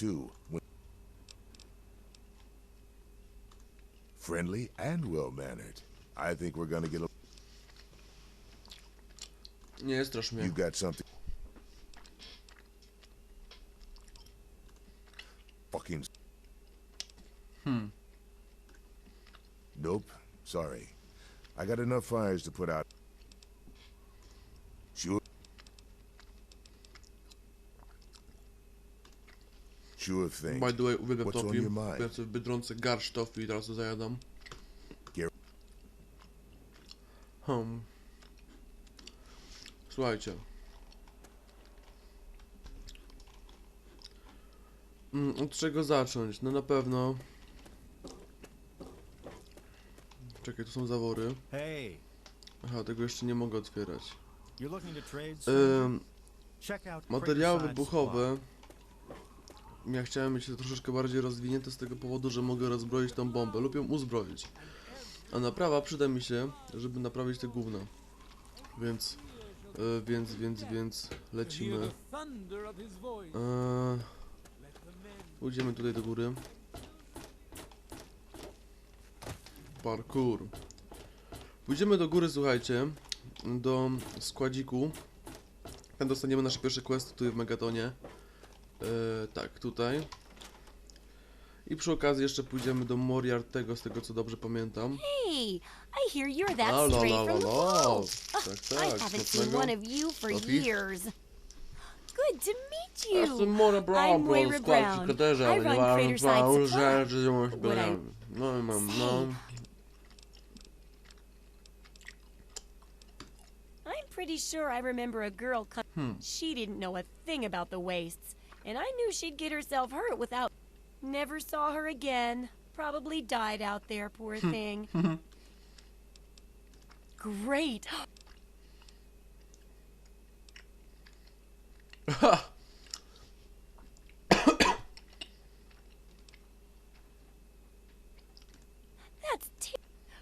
too. Friendly and well mannered. I think we're gonna get a. Nie strasz mnie. You got something. Fucking. Hmm. Nope. Sorry. I got enough fires to put out. Sure thing. By the way, uwielbiam What's on tofi. your mind? Sobie w Biedronce garść tofi i teraz to zajadam. Hmm. Słuchajcie. Mm, od czego zacząć? No na pewno... Czekaj, tu są zawory. Hey, Aha, tego jeszcze nie mogę otwierać. you're looking to trade something? Ym, Check out materiały Craterside wybuchowe. Ja chciałem mieć to troszeczkę bardziej rozwinięte z tego powodu, że mogę rozbroić tą bombę lub ją uzbroić. A naprawa przyda mi się, żeby naprawić te gówna. Więc, e, więc, więc, więc lecimy. E, pójdziemy tutaj do góry. Parkour. Pójdziemy do góry, słuchajcie, do składziku. Tam dostaniemy nasze pierwsze questy tutaj w Megatonie. E, tak, tutaj. I przy okazji jeszcze pójdziemy do Moriartego, z tego co dobrze pamiętam. Hey, I hear you're that la, from the vault. Tak, I tak, haven't seen one of you for years. Good to meet Ja jestem you. Mora Brown, bro, skład Brown. katerze, I ale run nie mam Craterside prawa, Supply. że że masz What I brałem. No i mam, no. I'm pretty sure I remember a girl. Hmm. She didn't know a thing about the wastes, and I knew she'd get herself hurt without. Never saw her again. Probably died out there, poor hmm. thing. Hmm. Great. That's t-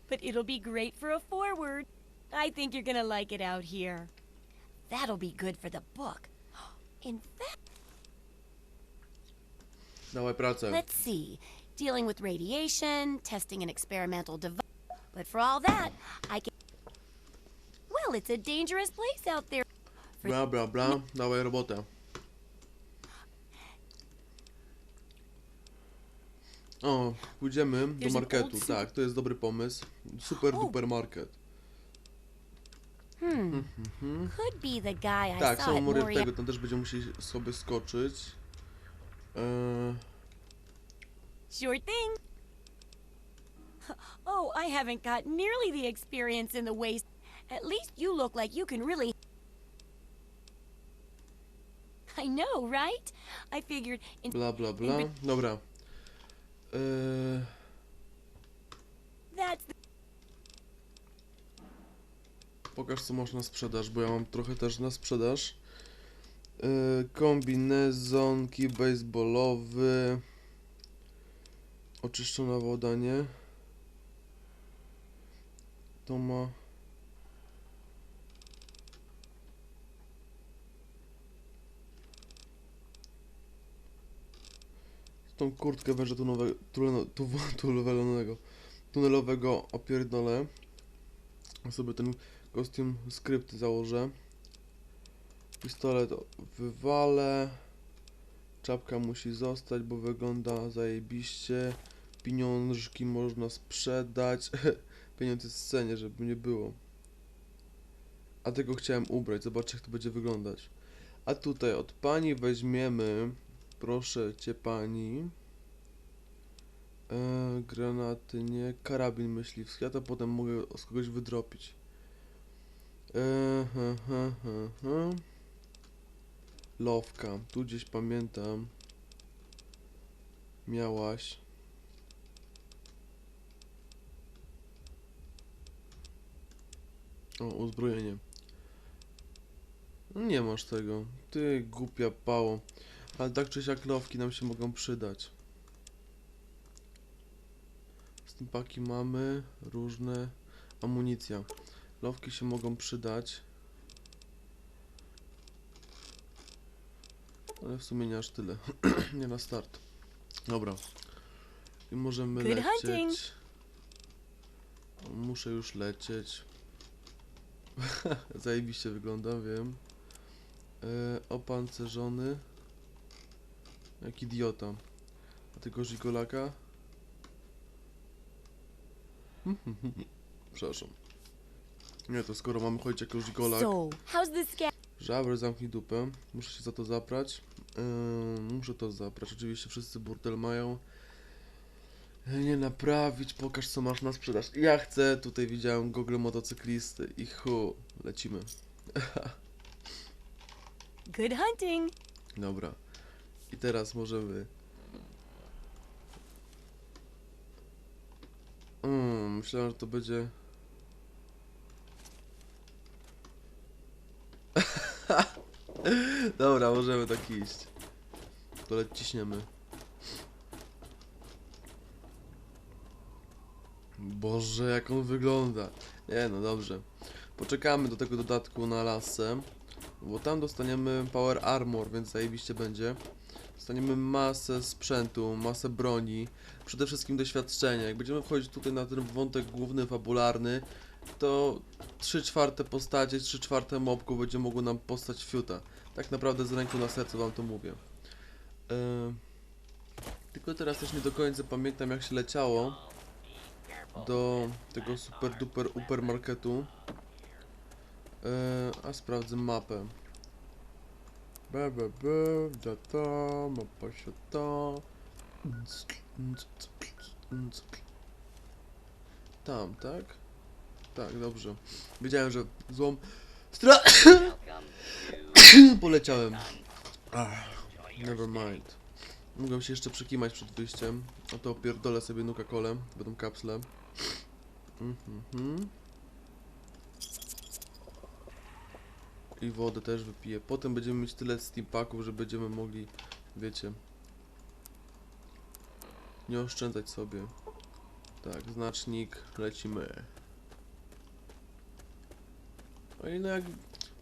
but it'll be great for a forward. I think you're gonna like it out here. That'll be good for the book. In fact, Dawaj pracę. let's see. Dealing with radiation, testing an experimental device. But for all that, I can. Well, it's a dangerous place out there. Bla, bla, bla. Dawaj robotę. O, pójdziemy do marketu. Tak, to jest dobry pomysł. Super Oh. duper market. Hmm. Could be the guy I Tak, saw są Moria. Moriartego, tam też będziemy musieli sobie skoczyć. Sure thing. Oh, I haven't got nearly the experience in the waste. At least you look like you can really. I know, right? I figured in bla, bla, bla. Dobra. Eee, the pokaż co masz na sprzedaż, bo ja mam trochę też na sprzedaż. Eee, kombinezon, kij baseballowy. Oczyszczona woda, nie? To ma... Tą kurtkę węża tunelowego, tunelowego, opierdolę. Sobie ten kostium skrypt założę. Pistolet wywalę. Czapka musi zostać, bo wygląda zajebiście. Pieniążki można sprzedać. Pieniądz jest w cenie, żeby nie było. A tego chciałem ubrać. Zobaczcie jak to będzie wyglądać. A tutaj od pani weźmiemy, proszę cię pani, e, granaty, nie, karabin myśliwski. Ja to potem mogę z kogoś wydropić. E, he, he, he, he. Lowka, tu gdzieś pamiętam. Miałaś. O, uzbrojenie. No Nie masz tego. Ty głupia pało. Ale tak czy siak lowki nam się mogą przydać. Stempaki mamy, różne. Amunicja. Lowki się mogą przydać. Ale w sumie nie aż tyle. nie na start. Dobra. I możemy Good hunting. lecieć. Muszę już lecieć. Zajebiście wygląda, wiem. E, opancerzony. Jak idiota. A tego żigolaka? Przepraszam. Nie, to skoro mamy chodzić jako żigolak. So, how's scout? Żaber, zamknij dupę. Muszę się za to zaprać. Ym, muszę to zaprać. Oczywiście wszyscy burdel mają. Nie naprawić, pokaż co masz na sprzedaż. Ja chcę, tutaj widziałem Google motocyklisty i hu, lecimy. Good hunting. Dobra. I teraz możemy... Mm, myślałem, że to będzie... Dobra, możemy tak iść. To leć ciśniemy. Boże, jak on wygląda. Nie, no dobrze. Poczekamy do tego dodatku na lasę. Bo tam dostaniemy Power Armor, więc zajebiście będzie. Dostaniemy masę sprzętu, masę broni, przede wszystkim doświadczenia. Jak będziemy wchodzić tutaj na ten wątek główny, fabularny, to 3 czwarte postacie, 3 czwarte mobków będzie mogło nam postać fiuta. Tak naprawdę z ręką na sercu wam to mówię. Yy, tylko teraz też nie do końca pamiętam jak się leciało do tego super duper uper marketu. Yy, a sprawdzę mapę. Be, data, mapa świata. Tam, tak? Tak, dobrze. Wiedziałem, że złą stra... Poleciałem. Never mind. Mogłem się jeszcze przekimać przed wyjściem. A to pierdolę sobie nuka kole, będą kapsle. Mhm. I wodę też wypiję. Potem będziemy mieć tyle steampaków, że będziemy mogli, wiecie, nie oszczędzać sobie. Tak, znacznik, lecimy. No i no jak,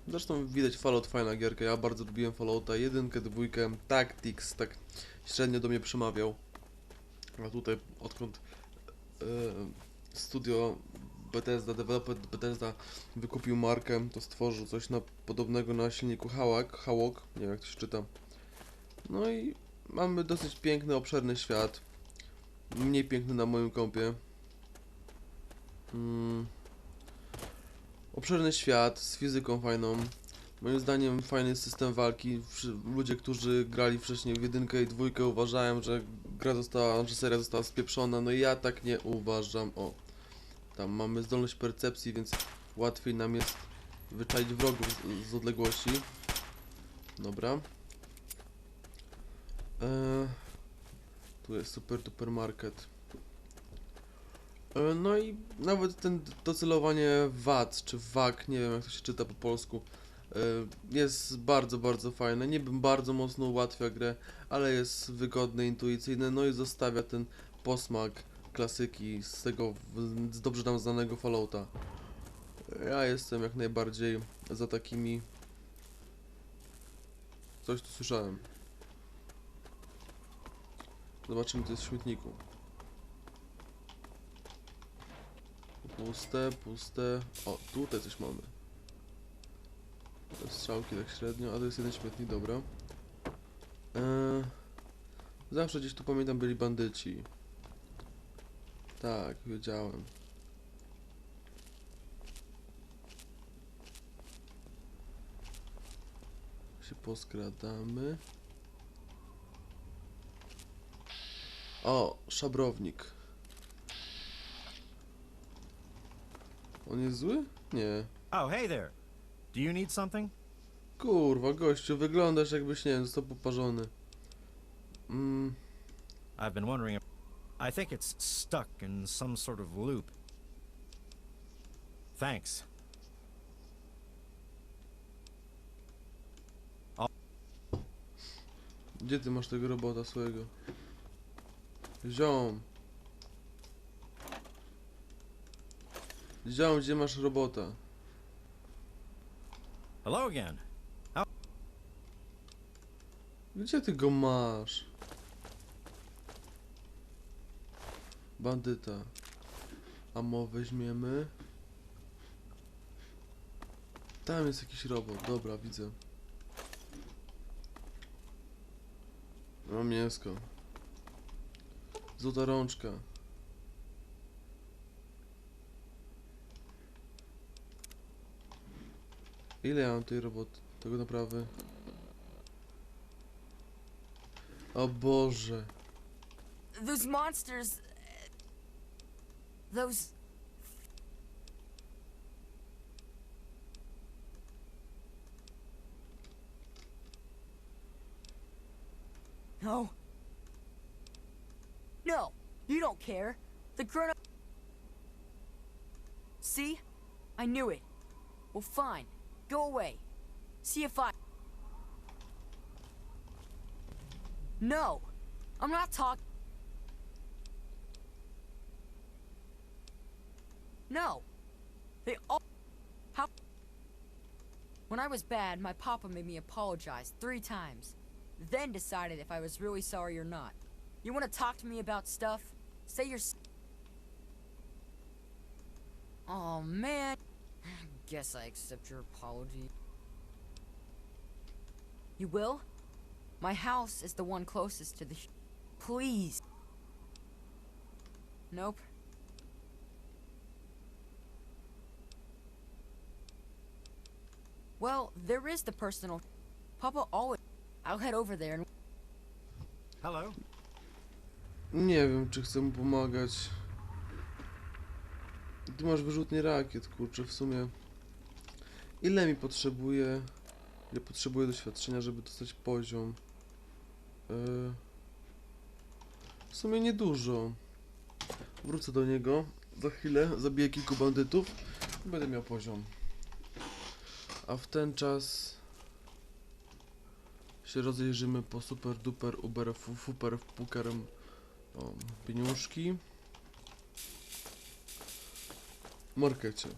zresztą widać Fallout fajna gierka, ja bardzo lubiłem Fallouta, jedynkę, dwójkę, Tactics, tak średnio do mnie przemawiał. A tutaj odkąd e, studio Bethesda, developer Bethesda wykupił markę, to stworzył coś na, podobnego na silniku Hawk, Hawk, nie wiem jak to się czyta. No i mamy dosyć piękny, obszerny świat. Mniej piękny na moim kompie. Mm. Obszerny świat z fizyką fajną. Moim zdaniem fajny system walki. Ludzie, którzy grali wcześniej w jedynkę i dwójkę uważają, że gra została, że seria została spieprzona. No ja tak nie uważam. O, tam mamy zdolność percepcji, więc łatwiej nam jest wyczaić wrogów z, z odległości. Dobra. Eee, tu jest super duper market. E, No i nawet ten docelowanie VAT czy WAK, nie wiem jak to się czyta po polsku, e, jest bardzo, bardzo fajne. Nie bym bardzo mocno ułatwia grę, ale jest wygodne, intuicyjne, no i zostawia ten posmak klasyki z tego z dobrze nam znanego Fallouta. Ja jestem jak najbardziej za takimi. Coś tu słyszałem. Zobaczymy co jest w śmietniku. Puste, puste. O, tutaj coś mamy. Te strzałki tak średnio, a to jest jeden śmietnik, dobra. Eee, zawsze gdzieś tu pamiętam byli bandyci. Tak, wiedziałem. Się poskradamy. O, szabrownik. On jest zły? Nie. Oh, hey there. Do you need something? Kurwa, gościu, wyglądasz jakbyś, nie wiem, został poparzony. Mm, I've been wondering. If... I think it's stuck in some sort of loop. Thanks. gdzie ty masz tego robota swojego? Ziom. Ziom, gdzie masz robota? Hello again. Gdzie ty go masz? Bandyta. Amo weźmiemy. Tam jest jakiś robot, dobra, widzę. No mięsko. Złota rączka. Ile ja mam tej roboty? Tego naprawy? O Boże. Those monsters. Those. No. No, you don't care. The grown up. See? I knew it. Well, fine. Go away. See if I. No! I'm not talking. No. They all. How? When I was bad, my papa made me apologize three times. Then decided if I was really sorry or not. You want to talk to me about stuff? Say you're. Oh man. Guess I accept your apology. You will? My house is the one closest to the. Sh- Please. Nope. Well, there is the personal. Papa always. I'll head over there and. Hello. Nie wiem, czy chcę mu pomagać. Ty masz wyrzutnie rakiet, kurczę, w sumie. Ile mi potrzebuje? Ile potrzebuję doświadczenia, żeby dostać poziom? Yy... W sumie niedużo. Wrócę do niego. Za chwilę zabiję kilku bandytów i będę miał poziom. A w ten czas się rozejrzymy po super duper uber fu- fuper pukerem o, pieniążki. Markecie.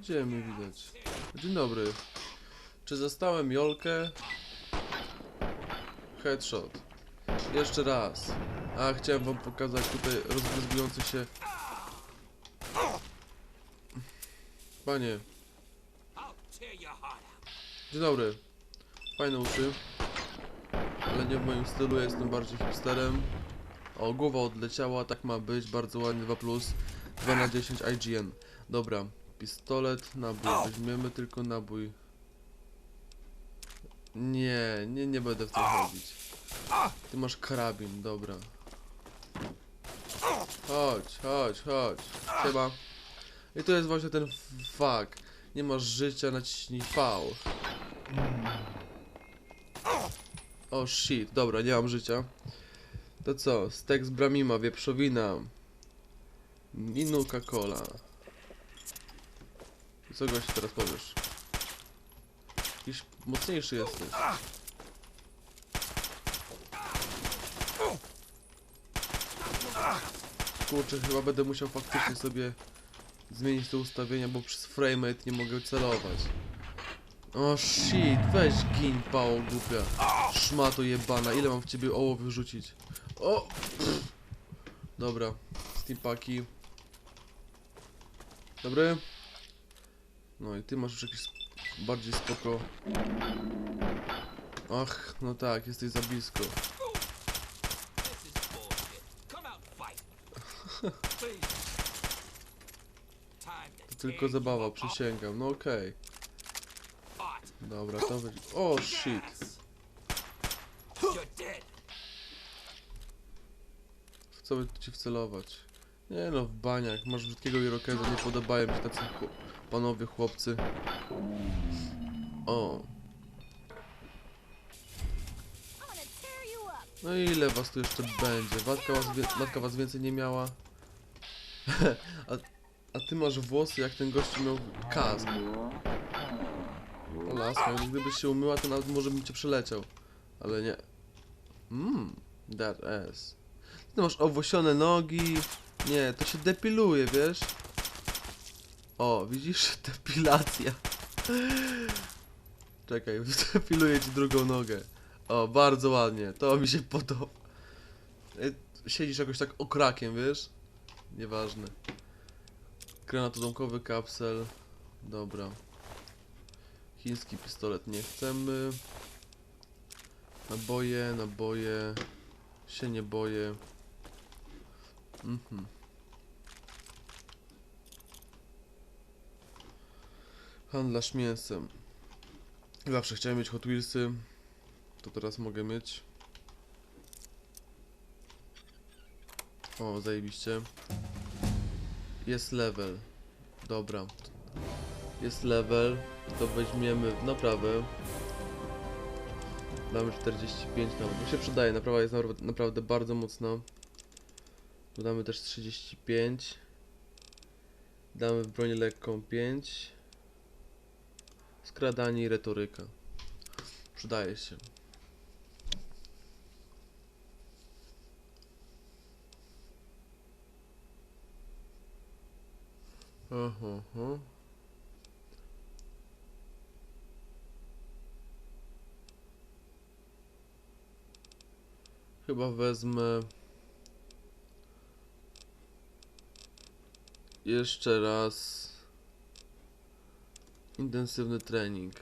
Gdzie mnie widać? Dzień dobry. Czy zastałem Jolkę? Headshot. Jeszcze raz. A, chciałem wam pokazać tutaj rozbryzgujący się... Panie, Dzień dobry. Fajne uszy. Ale nie w moim stylu, ja jestem bardziej hipsterem. O, głowa odleciała, tak ma być, bardzo ładnie, 2 plus. 2 na 10 IGN. Dobra, pistolet, nabój, weźmiemy tylko nabój. Nie, nie, nie będę w to chodzić. Ty masz karabin, dobra. Chodź, chodź, chodź. Chyba. I to jest właśnie ten fuck. Nie masz życia, naciśnij V. O shit, dobra, nie mam życia. To co? Stek z Bramima, wieprzowina. I Nuka Cola. Co gości teraz powiesz? Jakiś mocniejszy jesteś. Kurczę, chyba będę musiał faktycznie sobie zmienić te ustawienia, bo przez framerate nie mogę celować. O shit, weź gin, pało głupia. Szmato jebana, ile mam w ciebie oło wyrzucić? O! Pff. Dobra, steampaki. Dobry? No i ty masz już jakiś bardziej spoko. Ach, no tak, jesteś za blisko. To tylko zabawa, przysięgam. No okej. Dobra, to wy... O shit. You're dead. W co by ci wcelować? Nie no, w baniach. Masz brzydkiego irokeza, nie podobają mi się tacy panowie chłopcy. O, no i ile was tu jeszcze będzie? Matka was, matka was więcej nie miała? a, a ty masz włosy jak ten gościu miał kask. O no gdybyś się umyła, to nawet może bym cię przeleciał. Ale nie. Mmm, that ass. Ty masz owłosione nogi, Nie, to się depiluje, wiesz? O, widzisz? Depilacja. Czekaj, depiluję ci drugą nogę. O, bardzo ładnie, to mi się podoba. Ej, Siedzisz jakoś tak okrakiem, wiesz? Nieważne. Granatodomkowy kapsel. Dobra. Chiński pistolet nie chcemy. Naboje, naboje. Się nie boję. Mhm. Handlarz mięsem. Zawsze chciałem mieć Hot Wheelsy. To teraz mogę mieć. O, zajebiście. Jest level. Dobra. Jest level. To weźmiemy w naprawę. Damy 45 nawet. To się przydaje. Naprawa jest naprawdę bardzo mocna. Dodamy też 35. Damy w bronię lekką 5. Skradanie i retoryka. Przydaje się. Aha, aha. Chyba wezmę jeszcze raz intensywny trening.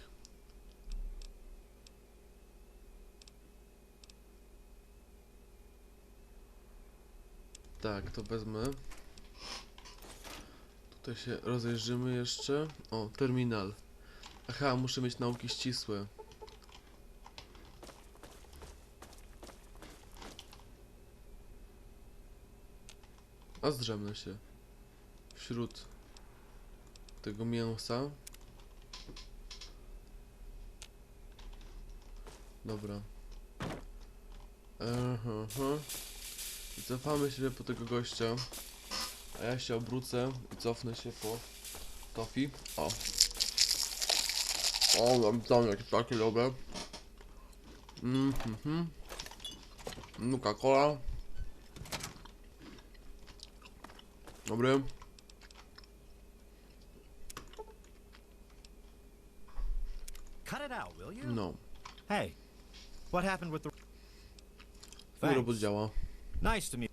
Tak, to wezmę. Tutaj się rozejrzymy jeszcze. O, terminal. Aha, muszę mieć nauki ścisłe. A zdrzemnę się. Wśród tego mięsa. Dobra. Aha. I cofamy się po tego gościa. A ja się obrócę i cofnę się po Tofi. O. O, mam tam jakieś takie dobre. Mhm. Mm Nuka cola. Dobry. Happened with the. Thanks. Nice to meet.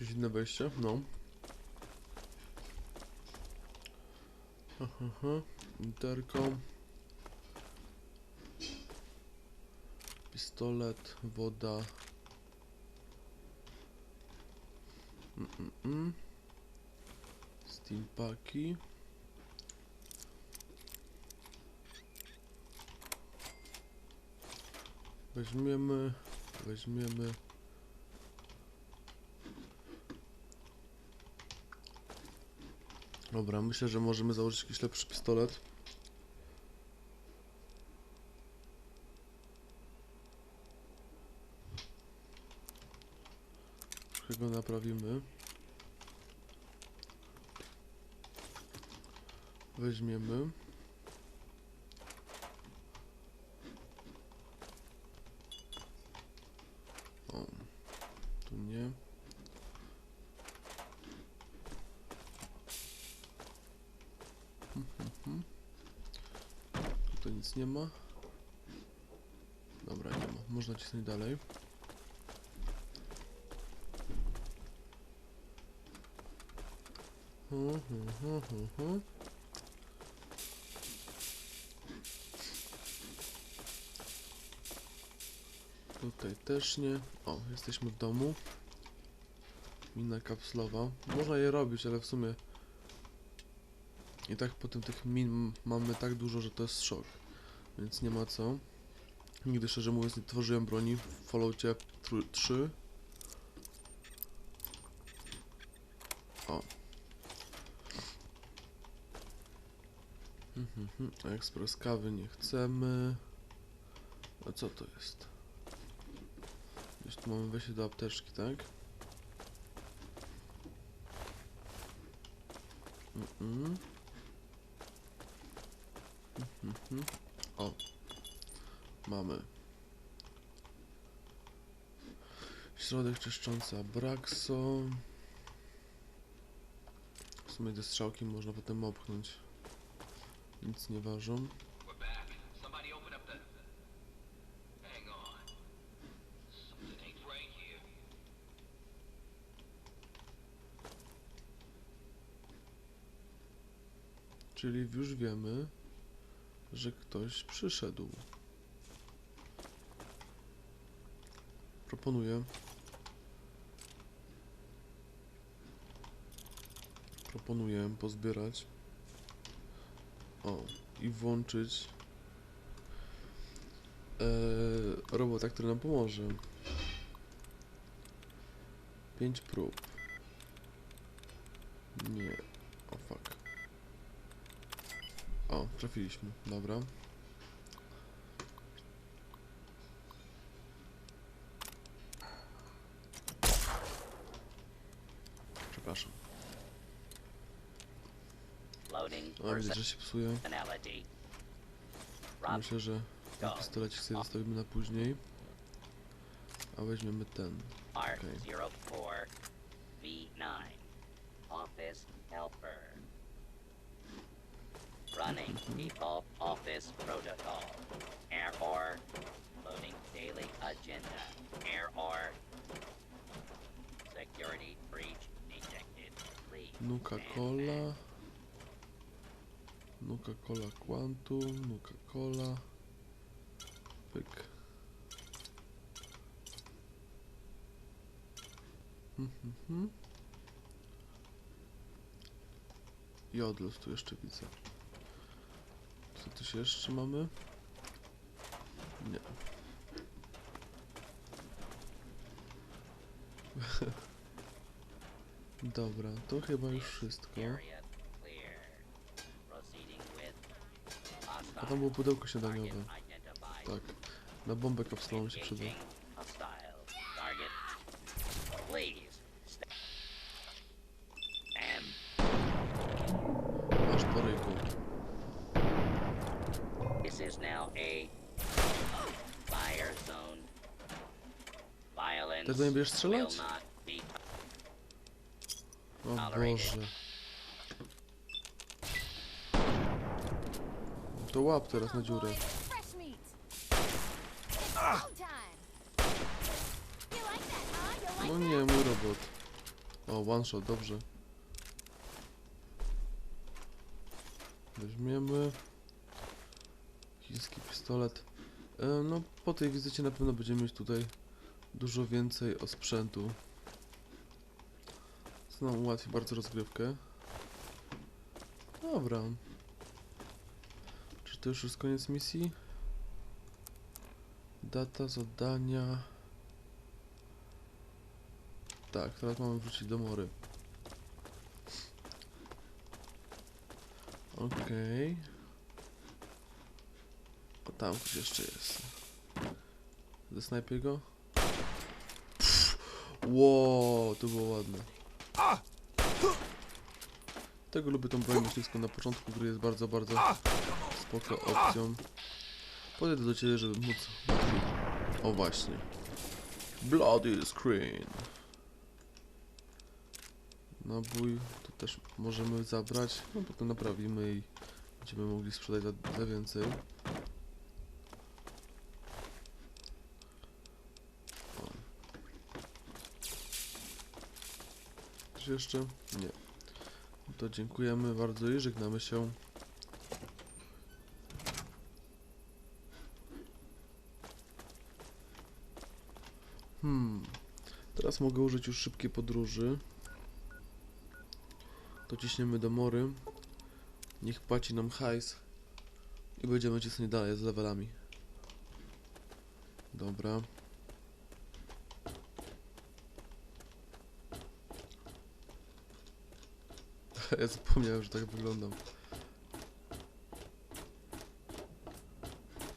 Jakieś inne wejście? No. Aha. Pistolet, woda. Mm, mm, mm. Steampaki. Weźmiemy, weźmiemy. Dobra, myślę, że możemy założyć jakiś lepszy pistolet. Trochę go naprawimy. Weźmiemy. O, tu nie. Mhm. Tutaj nic nie ma. Dobra, nie cisnąć dalej. Mhm, mhm, mhm. Tutaj też nie. O, jesteśmy w domu. Mina kapslowa. Można je robić, ale w sumie i tak potem tych min mamy tak dużo, że to jest szok. Więc nie ma co. Nigdy szczerze mówiąc nie tworzyłem broni w Falloutie tr- 3. O. Mhm, mhm. Ekspres kawy nie chcemy. A co to jest? Gdzieś tu mamy wejście do apteczki, tak? Mhm. Mhm. O. Mamy. Środek czyszczący Abraxo. W sumie te strzałki można potem opchnąć. Nic nie ważą. Czyli już wiemy, że ktoś przyszedł. Proponuję. Proponuję pozbierać. O, i włączyć e, robota, który nam pomoże. 5 prób. Nie. O fuck. O, trafiliśmy. Dobra. Przepraszam. Loading A widzę, że się psuje. Myślę, że ten pistolecik sobie zostawimy na później. A weźmiemy ten. Okay. 04 V9. Office helper. Running default office protocol. Error. Loading daily agenda. Error. Security breach detected. Please. Nuka Cola. Nuka Cola Quantum. Nuka Cola. Pyk. Mhm. I odlos tu jeszcze widzę. Co tu się jeszcze mamy? Nie. Dobra, to chyba już wszystko. A tam było pudełko śniadaniowe. Tak. Na bombę kapsułą się przyda. Masz po ryjku. this is now a fire zone. Violence Tego nie będziesz strzelać? O Boże. To łap teraz na dziurę. No nie, mój robot. O, one shot, dobrze. Weźmiemy. Chiński pistolet. E, no, po tej wizycie na pewno będziemy mieć tutaj dużo więcej osprzętu. Co nam ułatwi bardzo rozgrywkę. Dobra. Czy to już jest koniec misji? Data zadania. Tak, teraz mamy wrócić do mory. Okej. O, tam ktoś jeszcze jest. Zasnajpię go. Ło, to było ładne. Tego lubię tą broń myśliwską na początku, który jest bardzo, bardzo spoko opcją. Podejdę do ciebie, żeby móc. O właśnie. Bloody screen. Nabój tu też możemy zabrać, no potem naprawimy i będziemy mogli sprzedać za, za więcej. Jeszcze? Nie. To dziękujemy bardzo i żegnamy się. Teraz mogę użyć już szybkiej podróży. To ciśniemy do mory. Niech płaci nam hajs. I będziemy cisnąć dalej z levelami. Dobra. Ja zapomniałem, że tak wyglądam.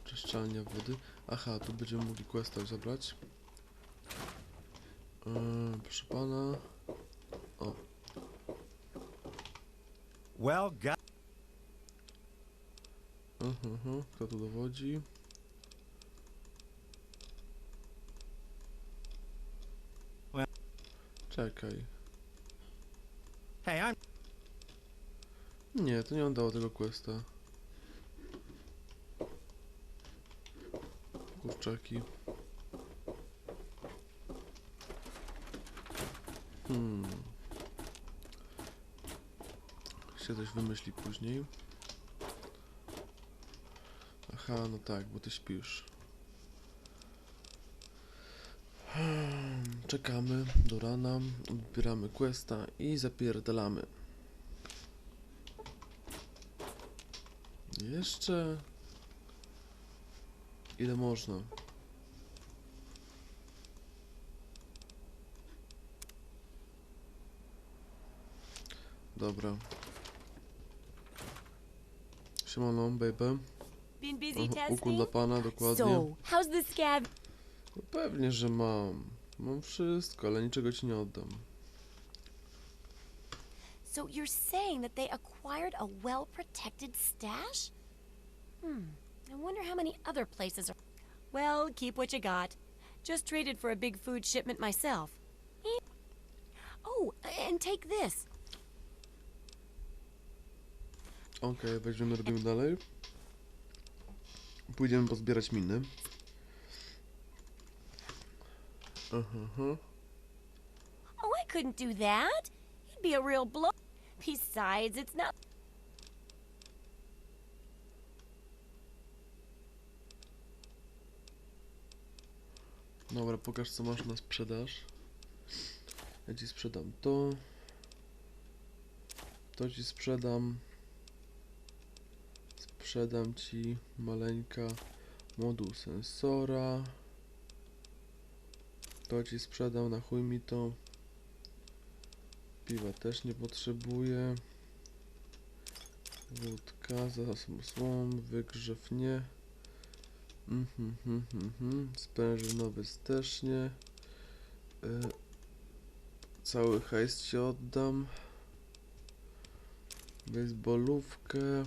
Czyszczalnia wody. Aha, tu będziemy mogli questa zabrać. Yy, proszę pana. Well, God. Uh, uh, uh. Kto tu dowodzi? Well- Czekaj. Hey, I'm. Nie, to nie on dał tego questa. Kurczaki. Hmm. Się coś wymyśli później. Aha, no tak, bo ty śpisz. Hmm, Czekamy do rana, odbieramy questa i zapierdalamy. Jeszcze... Ile można? Dobra. Siemano, baby. Been busy Aha, ukłon dla testing? pana, dokładnie. So, how's the scab? No pewnie, że mam. Mam wszystko, ale niczego ci nie oddam. So you're saying that they acquired a well-protected stash? Hmm. I wonder how many other places are. Well, keep what you got. Just traded for a big food shipment myself. Oh, and take this. Okej, weźmiemy, robimy dalej. Pójdziemy pozbierać miny. Aha, aha. Oh, I couldn't do that. He'd be a real blow. Besides, it's not. Dobra, pokaż co masz na sprzedaż. Ja ci sprzedam to. To ci sprzedam. Sprzedam ci maleńka moduł sensora. To ci sprzedam, na chuj mi to. Piwa też nie potrzebuję. Wódka, zasób słom, wygrzew nie. Mhm. Sprężynowy też nie. E, cały hajs ci oddam. Baseballówkę.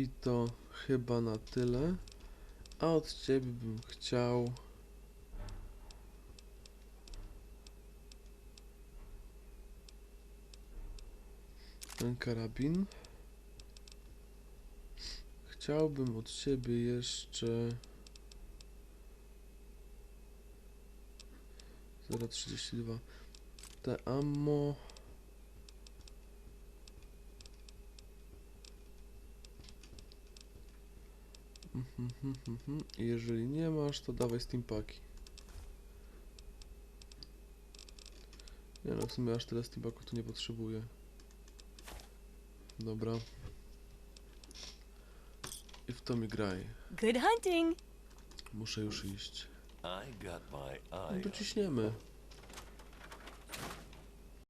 I to chyba na tyle. A od ciebie bym chciał. ten karabin. Chciałbym od ciebie jeszcze 0,32 te ammo Mhm, mhm, mhm. I Jeżeli nie masz, to dawaj steampaki. Nie no, w sumie aż tyle steampaków tu nie potrzebuję. Dobra. I w to mi graj. Good hunting. Muszę już iść. No to ciśniemy.